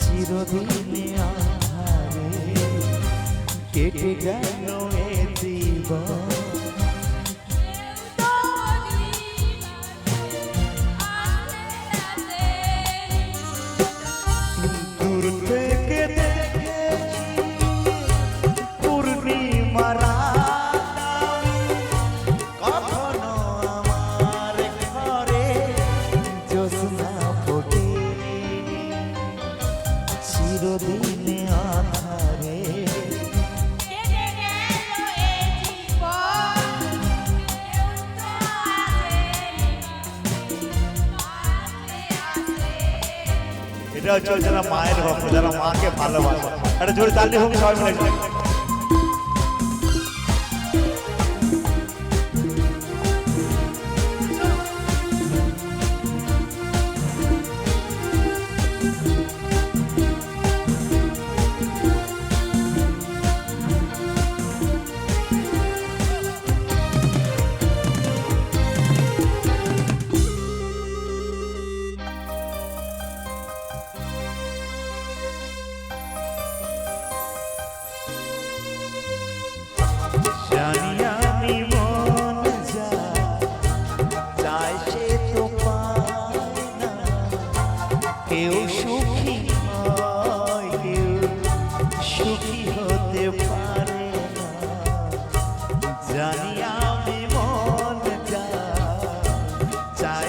চিরদিনে আধারে কেটে গেল এ জীবন। এটা হচ্ছে যারা মায়ের ভক্ত যারা মাকে ভালোবাসে। একটা জোরে তালি হোক সবাই মিলে।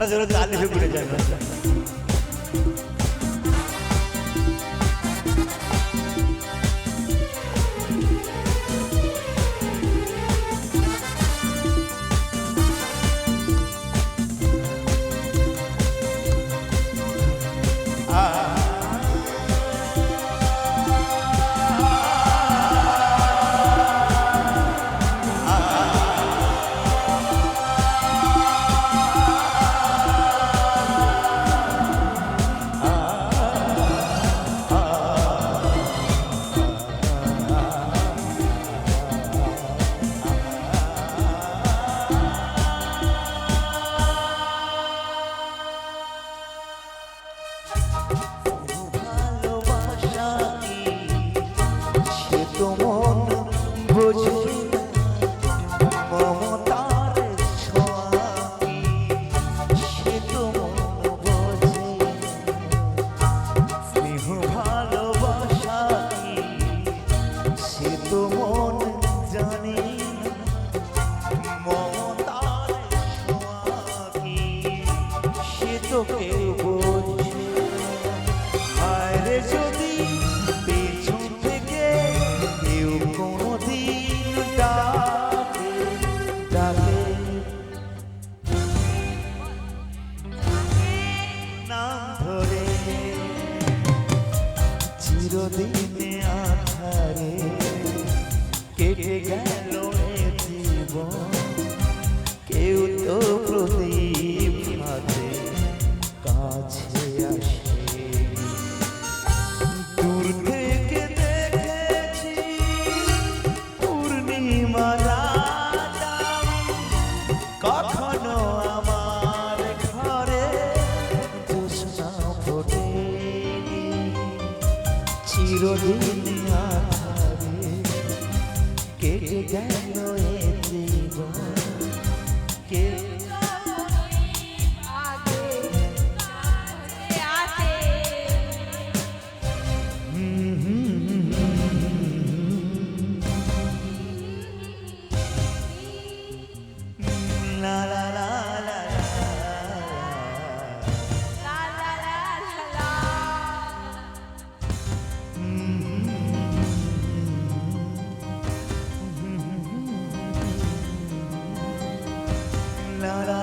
এটা জোরে তালি ঘুরে যায় ভালোবাসা কেউ চিরদিন আধারে কেটে গেল এ জীবন কে not